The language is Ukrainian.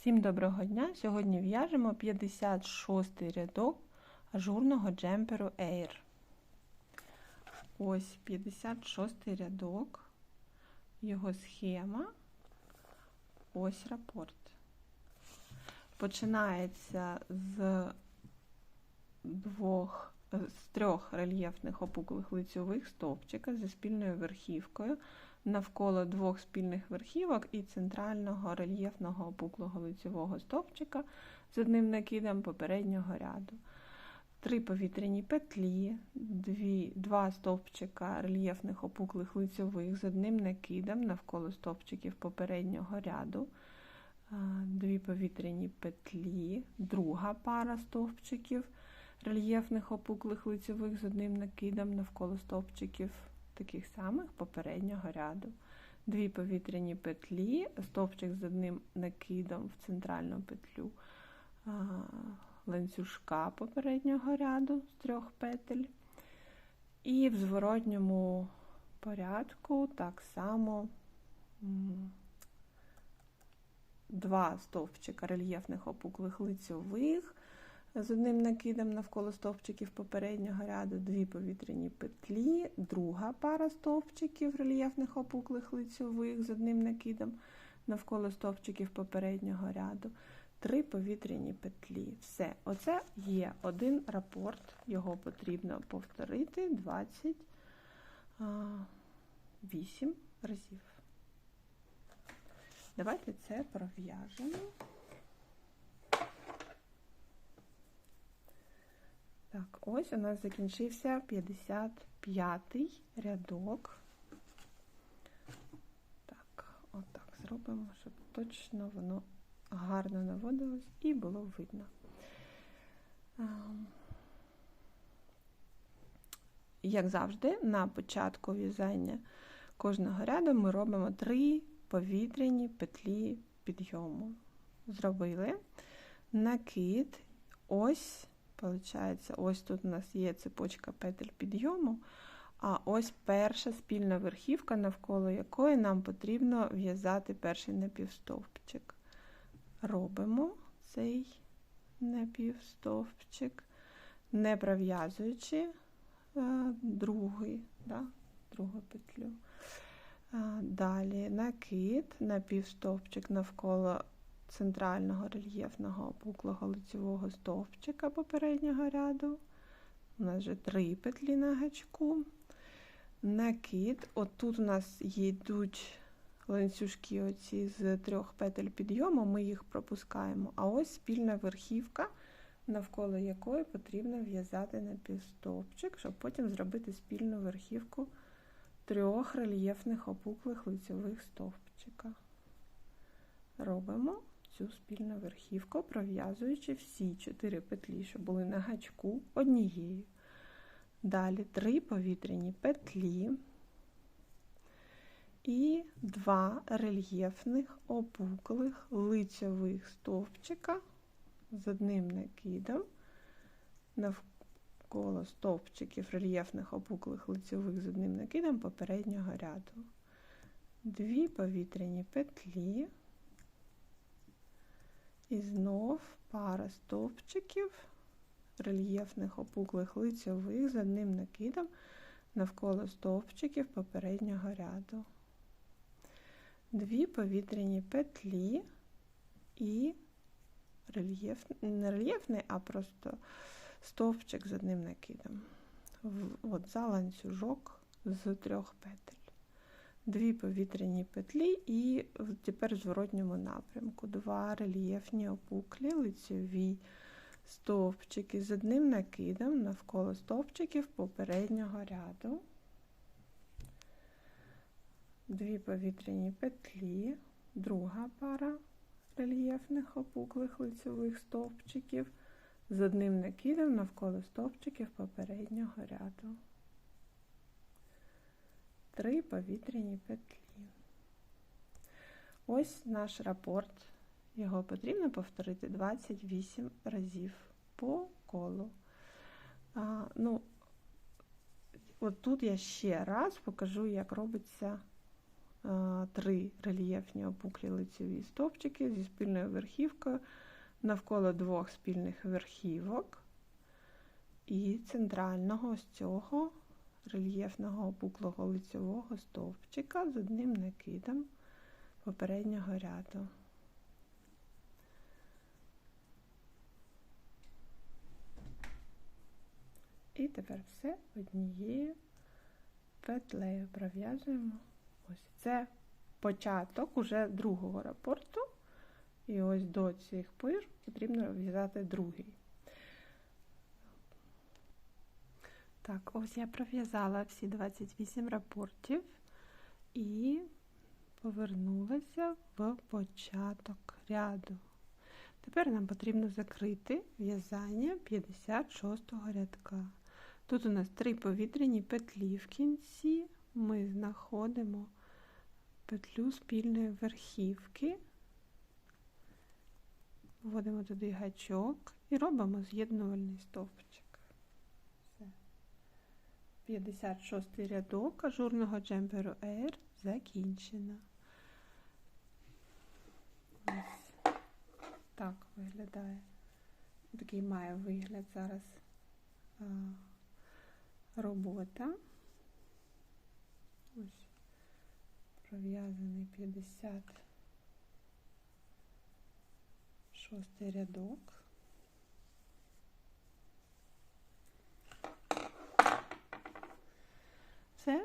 Всім доброго дня! Сьогодні в'яжемо 56 рядок ажурного джемперу Air. Ось 56 рядок, його схема, ось рапорт. Починається з двох, з трьох рельєфних опуклих лицьових стовпчика зі спільною верхівкою навколо двох спільних верхівок і центрального рельєфного опуклого лицевого стовпчика з одним накидом попереднього ряду. Три повітряні петлі, дві, два стовпчика рельєфних опуклих лицьових з одним накидом навколо стовпчиків попереднього ряду, дві повітряні петлі, друга пара стовпчиків рельєфних опуклих лицьових з одним накидом навколо стовпчиків таких самих попереднього ряду. Дві повітряні петлі, стовпчик з одним накидом в центральну петлю ланцюжка попереднього ряду з трьох петель. І в зворотньому порядку так само два стовпчика рельєфних опуклих лицьових з одним накидом навколо стовпчиків попереднього ряду, дві повітряні петлі, друга пара стовпчиків рельєфних опуклих лицьових з одним накидом навколо стовпчиків попереднього ряду, три повітряні петлі. Все, оце є один рапорт, його потрібно повторити 28 разів. Давайте це пров'яжемо. Так, ось у нас закінчився 55-й рядок. Так, отак зробимо, щоб точно воно гарно наводилось і було видно. Як завжди, на початку в'язання кожного ряду ми робимо три повітряні петлі підйому. Зробили накид, ось Получається, ось тут у нас є цепочка петель підйому, а ось перша спільна верхівка, навколо якої нам потрібно в'язати перший напівстовпчик. Робимо цей напівстовпчик, не пров'язуючи е, другий, да, другу петлю. Далі накид, напівстовпчик навколо центрального рельєфного опуклого лицевого стовпчика попереднього ряду. У нас вже три петлі на гачку. Накид. Отут у нас йдуть ланцюжки оці з трьох петель підйому, ми їх пропускаємо. А ось спільна верхівка, навколо якої потрібно в'язати напівстовпчик, щоб потім зробити спільну верхівку трьох рельєфних опуклих лицевих стовпчика. Робимо цю спільну верхівку, пров'язуючи всі чотири петлі, що були на гачку однією. Далі три повітряні петлі і два рельєфних опуклих лицьових стовпчика з одним накидом навколо стовпчиків рельєфних опуклих лицьових з одним накидом попереднього ряду. Дві повітряні петлі. І знов пара стовпчиків, рельєфних опуклих лицьових з одним накидом навколо стовпчиків попереднього ряду. Дві повітряні петлі і рельєф, не рельєфний, а просто стовпчик з одним накидом. От за ланцюжок з трьох петель дві повітряні петлі, і тепер в зворотньому напрямку два рельєфні опуклі лицьові стовпчики з одним накидом навколо стовпчиків попереднього ряду, дві повітряні петлі, друга пара рельєфних опуклих лицьових стовпчиків з одним накидом навколо стовпчиків попереднього ряду. Три повітряні петлі. Ось наш рапорт. Його потрібно повторити 28 разів по колу. А, ну, От тут я ще раз покажу, як робиться е, три рельєфні опуклі лицеві стовпчики зі спільною верхівкою навколо двох спільних верхівок і центрального ось цього рельєфного опуклого лицевого стовпчика з одним накидом попереднього ряду. І тепер все однією петлею пров'язуємо. Ось це початок уже другого рапорту. І ось до цих пир потрібно в'язати другий. Так, ось я пров'язала всі 28 рапортів і повернулася в початок ряду. Тепер нам потрібно закрити в'язання 56 рядка. Тут у нас три повітряні петлі в кінці. Ми знаходимо петлю спільної верхівки, вводимо туди гачок і робимо з'єднувальний стовпчик. Все. 56 рядок ажурного джемперу R закінчено. Ось так виглядає. Такий має вигляд зараз а, робота. Ось пров'язаний 56 рядок. Все,